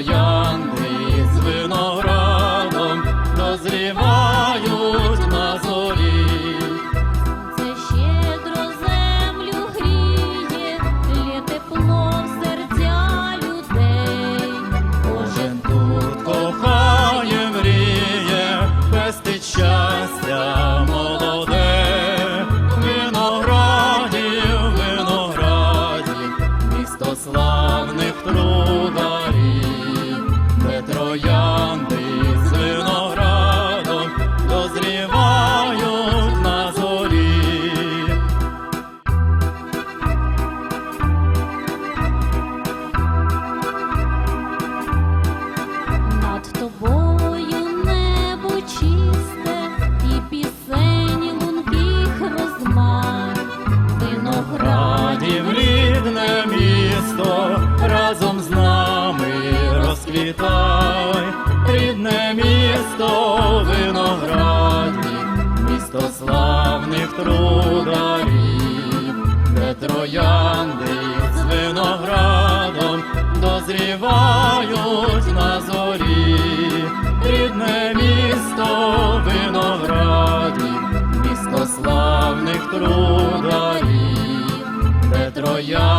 yo. троян. Христо виноградник, місто славних трударів, де троянди з виноградом дозрівають на зорі, рідне місто виноградник, місто славних трударів, де троянди